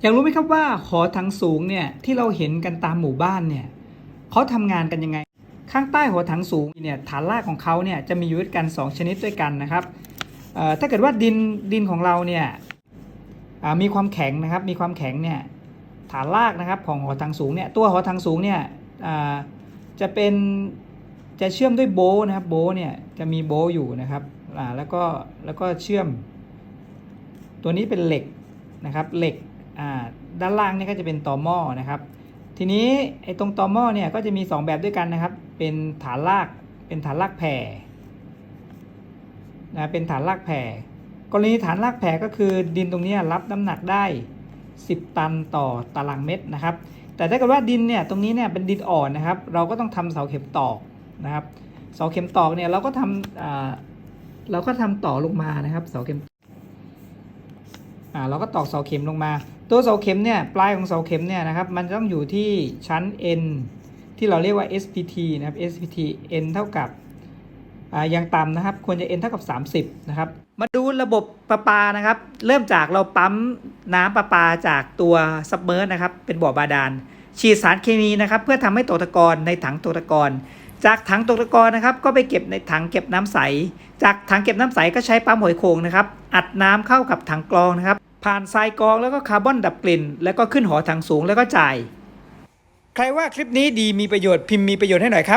อยากรู้ไหมครับว่าหอถังสูงเนี่ยที่เราเห็นกันตามหมู่บ้านเนี่ยเขาทำงานกันยังไง ข้างใต้หอถังสูงเนี่ยฐานรากของเขาเนี่ยจะมีอยู่ด้วยกัน 2 ชนิดด้วยกันนะครับถ้าเกิดว่าดินดินของเราเนี่ยมีความแข็งนะครับมีความแข็งเนี่ยฐานรากนะครับของหอถังสูงเนี่ยตัวหอถังสูงเนี่ยจะเป็นจะเชื่อมด้วยโบนะครับโบเนี่ยจะมีโบอยู่นะครับแล้วก็แล้วก็เชื่อม ตัวนี้เป็นเหล็กนะครับเหล็ก ด้านล่างนี่ก็จะเป็นตอหม้อนะครับ ทีนี้ไอ้ตรงตอหม้อเนี่ยก็จะมี 2 แบบด้วยกันนะครับ เป็นฐานรากเป็นฐานรากแผ่นะเป็นฐานรากแผ่กรณีฐานรากแผ่ก็คือดินตรงนี้รับน้ำหนักได้ 10 ตันต่อตารางเมตรนะครับ แต่ถ้าเกิดว่าดินเนี่ยตรงนี้เนี่ยเป็นดินอ่อนนะครับ เราก็ต้องทำเสาเข็มตอกนะครับ เสาเข็มตอกเนี่ยเราก็ทำเราก็ทำต่อลงมานะครับ เสาเข็มเราก็ตอกเสาเข็มลงมา ตัวเสาเข็มเนี่ยปลายของเสาเข็มเนี่ยนะครับมันต้องอยู่ที่ชั้น n ที่เราเรียกว่า SPT นะครับ SPT n เท่ากับอ่าอย่างต่ำนะครับ ควรจะ n เท่ากับ 30 นะครับ มาดูระบบประปานะครับ เริ่มจากเราปั๊มน้ำประปาจากตัวซับเมอร์นะครับ เป็นบ่อบาดาล ฉีดสารเคมีนะครับ เพื่อทำให้ตกตะกอนในถังตกตะกอนจากถังตกตะกอนนะครับ ก็ไปเก็บในถังเก็บน้ำใส จากถังเก็บน้ำใสก็ใช้ปั๊มหอยโขงนะครับ อัดน้ำเข้ากับถังกรองนะครับ ผ่านทรายกรองแล้วก็คาร์บอนดับกลิ่น แล้วก็ขึ้นหอถังสูงแล้วก็จ่าย ใครว่าคลิปนี้ดีมีประโยชน์พิมพ์มีประโยชน์ให้หน่อยครับ